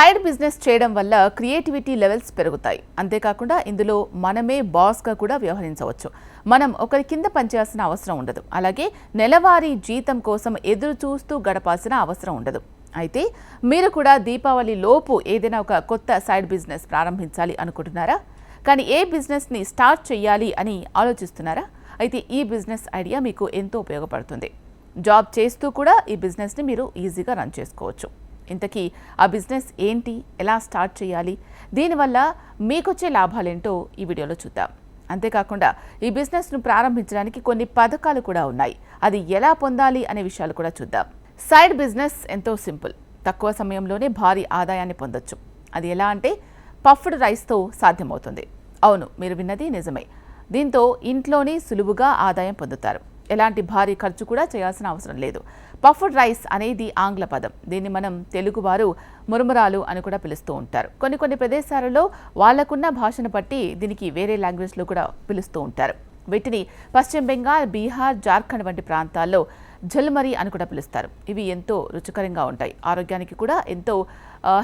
Side business చేయడం వల్ల creativity levels పెరుగుతాయి. అంతేకాకుండా ఇందులో మనమే బాస్గా కూడా వ్యవహరించవచ్చు. మనం ఒకరి కింద పనిచేయాల్సిన అవసరం ఉండదు. అలాగే నెలవారీ జీతం కోసం ఎదురు చూస్తూ గడపాల్సిన అవసరం ఉండదు. అయితే మీరు కూడా దీపావళి లోపు ఏదైనా ఒక కొత్త సైడ్ బిజినెస్ ప్రారంభించాలి అనుకుంటున్నారా? కానీ ఏ బిజినెస్ని స్టార్ట్ చేయాలి అని ఆలోచిస్తున్నారా? అయితే ఈ బిజినెస్ ఐడియా మీకు ఎంతో ఉపయోగపడుతుంది. జాబ్ చేస్తూ కూడా ఈ బిజినెస్ని మీరు ఈజీగా రన్ చేసుకోవచ్చు. ఇంతకీ ఆ బిజినెస్ ఏంటి? ఎలా స్టార్ట్ చేయాలి? దీనివల్ల మీకొచ్చే లాభాలేంటో ఈ వీడియోలో చూద్దాం. అంతేకాకుండా ఈ బిజినెస్ను ప్రారంభించడానికి కొన్ని పథకాలు కూడా ఉన్నాయి. అది ఎలా పొందాలి అనే విషయాలు కూడా చూద్దాం. సైడ్ బిజినెస్ ఎంతో సింపుల్. తక్కువ సమయంలోనే భారీ ఆదాయాన్ని పొందొచ్చు. అది ఎలా అంటే పఫ్డ్ రైస్తో సాధ్యమవుతుంది. అవును మీరు విన్నది నిజమే. దీంతో ఇంట్లోనే సులువుగా ఆదాయం పొందుతారు. ఎలాంటి భారీ ఖర్చు కూడా చేయాల్సిన అవసరం లేదు. పఫ్డ్ రైస్ అనేది ఆంగ్ల పదం. దీన్ని మనం తెలుగువారు మురుమురాలు అని కూడా పిలుస్తూ ఉంటారు. కొన్ని కొన్ని ప్రదేశాలలో వాళ్ళకున్న భాషను బట్టి దీనికి వేరే లాంగ్వేజ్లో కూడా పిలుస్తూ ఉంటారు. వీటిని పశ్చిమ బెంగాల్ బీహార్ జార్ఖండ్ వంటి ప్రాంతాల్లో జల్మరి అని కూడా పిలుస్తారు. ఇవి ఎంతో రుచికరంగా ఉంటాయి. ఆరోగ్యానికి కూడా ఎంతో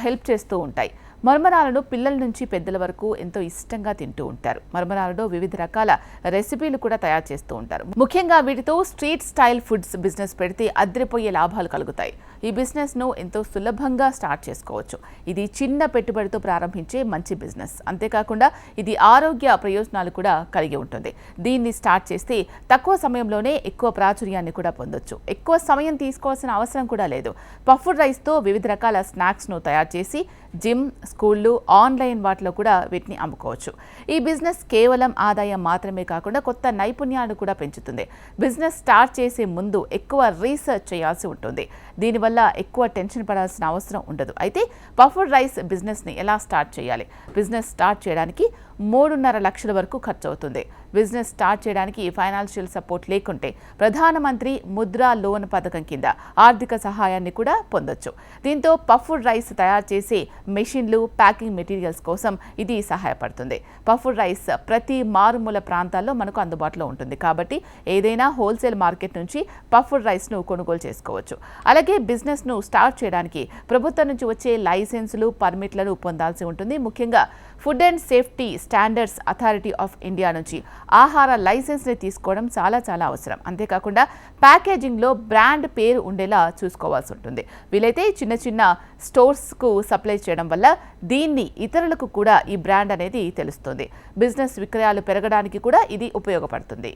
హెల్ప్ చేస్తూ ఉంటాయి. మర్మరాలను పిల్లల నుంచి పెద్దల వరకు ఎంతో ఇష్టంగా తింటూ ఉంటారు. మర్మరాలలో వివిధ రకాల రెసిపీలు కూడా తయారు చేస్తూ ఉంటారు. ముఖ్యంగా వీటితో స్ట్రీట్ స్టైల్ ఫుడ్స్ బిజినెస్ పెడితే అద్దరిపోయే లాభాలు కలుగుతాయి. ఈ బిజినెస్ను ఎంతో సులభంగా స్టార్ట్ చేసుకోవచ్చు. ఇది చిన్న పెట్టుబడితో ప్రారంభించే మంచి బిజినెస్. అంతేకాకుండా ఇది ఆరోగ్య ప్రయోజనాలు కూడా కలిగి ఉంటుంది. దీన్ని స్టార్ట్ చేస్తే తక్కువ సమయంలోనే ఎక్కువ ప్రాచుర్యాన్ని కూడా పొందొచ్చు. ఎక్కువ సమయం తీసుకోవాల్సిన అవసరం కూడా లేదు. పఫ్డ్ రైస్తో వివిధ రకాల స్నాక్స్ను తయారు చేసి జిమ్ స్కూళ్ళు ఆన్లైన్ వాటిలో కూడా వీటిని అమ్ముకోవచ్చు. ఈ బిజినెస్ కేవలం ఆదాయం మాత్రమే కాకుండా కొత్త నైపుణ్యాలను కూడా పెంచుతుంది. బిజినెస్ స్టార్ట్ చేసే ముందు ఎక్కువ రీసెర్చ్ చేయాల్సి ఉంటుంది. దీనివల్ల ఎక్కువ టెన్షన్ పడాల్సిన అవసరం ఉండదు. అయితే పఫ్డ్ రైస్ బిజినెస్ని ఎలా స్టార్ట్ చేయాలి? బిజినెస్ స్టార్ట్ చేయడానికి మూడున్నర లక్షల వరకు ఖర్చు అవుతుంది బిజినెస్ స్టార్ట్ చేయడానికి ఫైనాన్షియల్ సపోర్ట్ లేకుంటే ప్రధానమంత్రి ముద్రా లోన్ పథకం కింద ఆర్థిక సహాయాన్ని కూడా పొందొచ్చు. దీంతో పఫ్డ్ రైస్ తయారు చేసే మెషిన్లు ప్యాకింగ్ మెటీరియల్స్ కోసం ఇది సహాయపడుతుంది. పఫ్డ్ రైస్ ప్రతి మారుమూల ప్రాంతాల్లో మనకు అందుబాటులో ఉంటుంది. కాబట్టి ఏదైనా హోల్సేల్ మార్కెట్ నుంచి పఫ్డ్ రైస్ను కొనుగోలు చేసుకోవచ్చు. అలాగే బిజినెస్ను స్టార్ట్ చేయడానికి ప్రభుత్వం నుంచి వచ్చే లైసెన్సులు పర్మిట్లను పొందాల్సి ఉంటుంది. ముఖ్యంగా food and safety standards authority of India నుంచి ఆహార లైసెన్స్ని తీసుకోవడం చాలా చాలా అవసరం. అంతేకాకుండా ప్యాకేజింగ్లో బ్రాండ్ పేరు ఉండేలా చూసుకోవాల్సి ఉంటుంది. వీలైతే చిన్న చిన్న స్టోర్స్కు సప్లై చేయడం వల్ల దీన్ని ఇతరులకు కూడా ఈ బ్రాండ్ అనేది తెలుస్తుంది. బిజినెస్ విక్రయాలు పెరగడానికి కూడా ఇది ఉపయోగపడుతుంది.